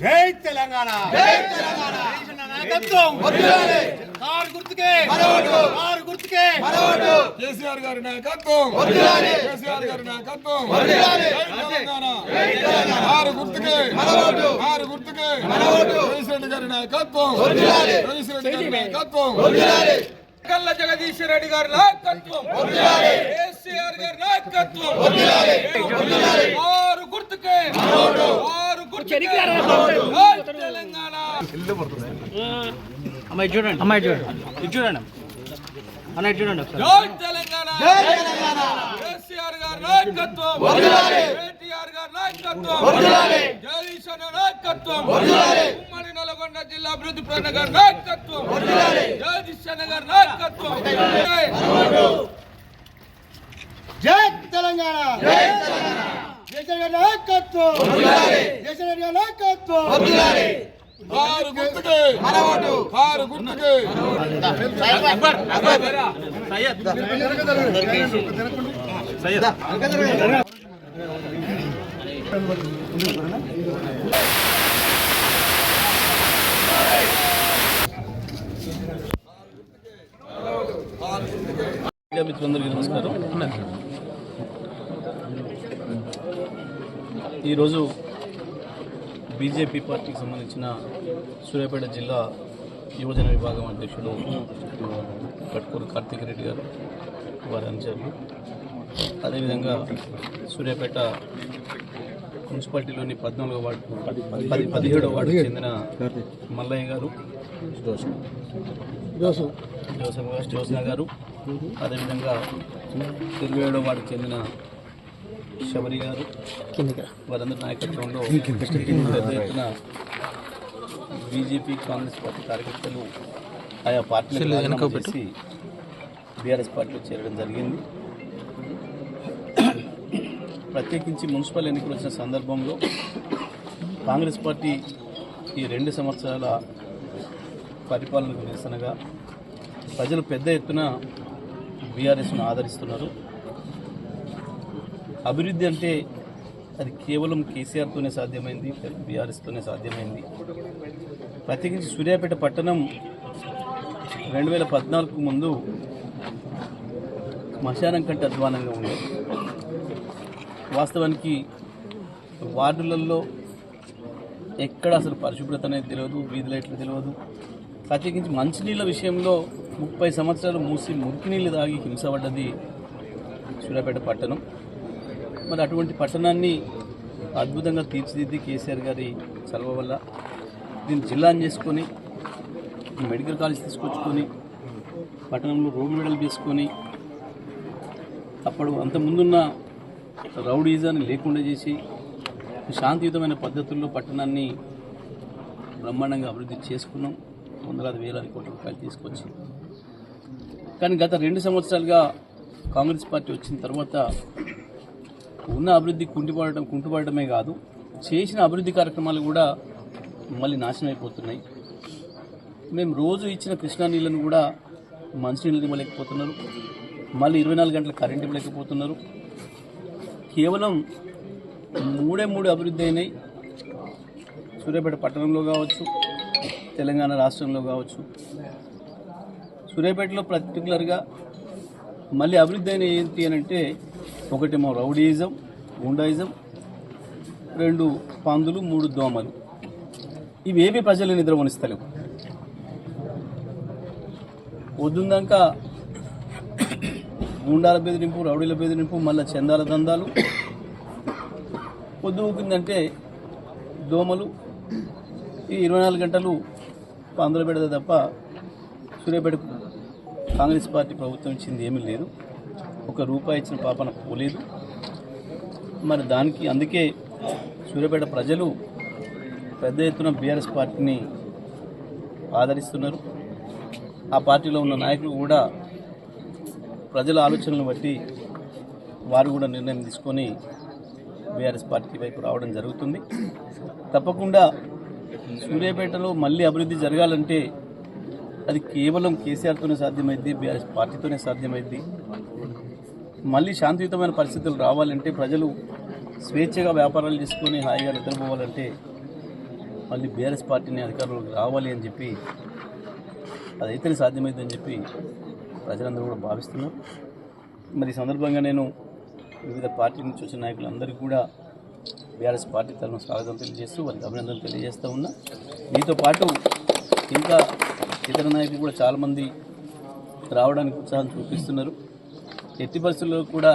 జై తెలంగాణ. జై తెలంగాణ. నాయకత్వం. కారు గుర్తుకే. కారు గుర్తుకే. కేసీఆర్ గారి నాయకత్వం. కేసీఆర్ గారి నాయకత్వం. ఆరు గుర్తుకే. ఆరు గుర్తుకే. రేసిరెడ్డి గారి నాయకత్వం. రేసిరెడ్డి గారి నాయకత్వం. కల్ల జగదీష్ రెడ్డి గారి నాయకత్వం. కేసీఆర్ గారి నాయకత్వం. ఆరు గుర్తుకే. అమ్మాయి చూడండి. అమ్మాయి చూడండి. చూడండి. అన్నయ్య చూడండి ఒకసారి. తెలంగాణ. జై తెలంగాణ. కేసీఆర్ గారి నాయకత్వం. కేటీఆర్ గారి నాయకత్వం. జగదీష్ అన్న నాయకత్వం. ఉమ్మడి నల్గొండ జిల్లా అభివృద్ధి ప్రణ గారి నాయకత్వం. జగదీష్ అన్న గారి నాయకత్వం. జై తెలంగాణ. జై తెలంగాణ. నాయకత్వం నాయకత్వం ఆరు గుర్తుకే! ఆరు గుర్తుకే! మీడియా మిత్రులందరికీ నమస్కారం. ఈరోజు బీజేపీ పార్టీకి సంబంధించిన సూర్యాపేట జిల్లా యువజన విభాగం అధ్యక్షుడు కట్కూరు కార్తీక్ రెడ్డి గారు వారి అనుచరులు. అదేవిధంగా సూర్యాపేట మున్సిపాలిటీలోని పద్నాలుగో వార్డు పది పదిహేడో వార్డుకు చెందిన మల్లయ్య గారు జోసఫ్ జ్యోత్స్న గారు. అదేవిధంగా ఇరవై ఏడో వార్డుకు చెందిన శబరి గారు వారందరి నాయకత్వంలో పెద్ద ఎత్తున బీజేపీ కాంగ్రెస్ పార్టీ కార్యకర్తలు ఆయా పార్టీలకు చేసి బీఆర్ఎస్ పార్టీలో చేరడం జరిగింది. ప్రత్యేకించి మున్సిపల్ ఎన్నికలు వచ్చిన సందర్భంలో కాంగ్రెస్ పార్టీ ఈ రెండు సంవత్సరాల పరిపాలనకు నిరసనగా ప్రజలు పెద్ద ఎత్తున బీఆర్ఎస్ను ఆదరిస్తున్నారు. అభివృద్ధి అంటే అది కేవలం కేసీఆర్తోనే సాధ్యమైంది బీఆర్ఎస్తోనే సాధ్యమైంది. ప్రత్యేకించి సూర్యాపేట పట్టణం రెండు వేల పద్నాలుగు ముందు శ్మశానం కంటే అధ్వానంగా ఉండేది. వాస్తవానికి వార్డులలో ఎక్కడ అసలు పరిశుభ్రత అనేది తెలియదు వీధి లైట్లు తెలియదు. ప్రత్యేకించి మంచినీళ్ళ విషయంలో ముప్పై సంవత్సరాలు మూసి మురికి నీళ్ళు తాగి హింసపడ్డది సూర్యాపేట పట్టణం. మరి అటువంటి పట్టణాన్ని అద్భుతంగా తీర్చిదిద్ది కేసీఆర్ గారి చలవ వల్ల దీన్ని జిల్లాని చేసుకొని మెడికల్ కాలేజ్ తీసుకొచ్చుకొని పట్టణంలో రోడ్ మెడల్ తీసుకొని అప్పుడు అంతకుముందున్న రౌడీజాన్ని లేకుండా చేసి శాంతియుతమైన పద్ధతుల్లో పట్టణాన్ని బ్రహ్మాండంగా అభివృద్ధి చేసుకున్నాం. వందలాది వేలాది కోట్ల రూపాయలు తీసుకొచ్చి. కానీ గత రెండు సంవత్సరాలుగా కాంగ్రెస్ పార్టీ వచ్చిన తర్వాత ఉన్న అభివృద్ధి కుంటిపడటం కుంటుపడటమే కాదు చేసిన అభివృద్ధి కార్యక్రమాలు కూడా మళ్ళీ నాశనం అయిపోతున్నాయి. మేము రోజు ఇచ్చిన కృష్ణా నీళ్ళను కూడా మంచినీళ్ళు ఇవ్వలేకపోతున్నారు. మళ్ళీ ఇరవై నాలుగు గంటల కరెంట్ ఇవ్వలేకపోతున్నారు. కేవలం మూడే మూడు అభివృద్ధి అయినాయి. సూర్యాపేట పట్టణంలో కావచ్చు తెలంగాణ రాష్ట్రంలో కావచ్చు. సూర్యాపేటలో పర్టికులర్గా మళ్ళీ అభివృద్ధి అయిన ఏంటి అని అంటే ఒకటేమో రౌడీయిజం గుండాయిజం రెండు పందులు మూడు దోమలు. ఇవేవి ప్రజలు నిద్రమనిస్తలేవు వద్దుందాక గుండాల బెదిరింపు రౌడీల బెదిరింపు మళ్ళీ చందాల దందాలు. పొద్దు ఊకిందంటే దోమలు. ఈ ఇరవై నాలుగు గంటలు పందులు పెడతా తప్ప సూర్యాపేటకు కాంగ్రెస్ పార్టీ ప్రభుత్వం ఇచ్చింది ఏమీ లేదు. ఒక రూపాయి ఇచ్చిన పాపన పోలేదు. మరి దానికి అందుకే సూర్యాపేట ప్రజలు పెద్ద ఎత్తున బీఆర్ఎస్ పార్టీని ఆదరిస్తున్నారు. ఆ పార్టీలో ఉన్న నాయకులు కూడా ప్రజల ఆలోచనలను బట్టి వారు కూడా నిర్ణయం తీసుకొని బీఆర్ఎస్ పార్టీ వైపు రావడం జరుగుతుంది. తప్పకుండా సూర్యాపేటలో మళ్ళీ అభివృద్ధి జరగాలంటే అది కేవలం కేసీఆర్తోనే సాధ్యమైంది బీఆర్ఎస్ పార్టీతోనే సాధ్యమైంది మళ్ళీ శాంతియుతమైన పరిస్థితులు రావాలంటే ప్రజలు స్వేచ్ఛగా వ్యాపారాలు చేసుకొని హాయిగా నిద్రపోవాలంటే మళ్ళీ బీఆర్ఎస్ పార్టీని అధికారంలోకి రావాలి అని చెప్పి అదైతేనే సాధ్యమైందని చెప్పి ప్రజలందరూ కూడా భావిస్తున్నారు. మరి ఈ సందర్భంగా నేను వివిధ పార్టీ నుంచి వచ్చిన నాయకులందరికీ కూడా బీఆర్ఎస్ పార్టీ తరఫున స్వాగతం తెలియజేస్తూ వారికి అభినందనలు తెలియజేస్తూ ఉన్నా. మీతో పాటు ఇంకా ఇతర నాయకులు కూడా చాలామంది రావడానికి ఉత్సాహం చూపిస్తున్నారు. ఎట్టి పరిస్థితుల్లో కూడా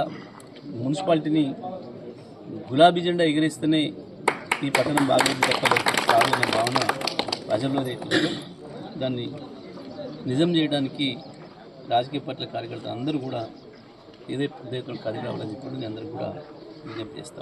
మున్సిపాలిటీని గులాబీ జెండా ఎగిరేస్తేనే ఈ పట్టణం బాగోదు తప్పలేదు భావన ప్రజల్లో రేపు దాన్ని నిజం చేయడానికి రాజకీయ పార్టీల కార్యకర్తలు అందరూ కూడా ఇదే ఉదయకులు కదిలి రావాలని చెప్పి నేను అందరూ కూడా విజ్ఞప్తి చేస్తా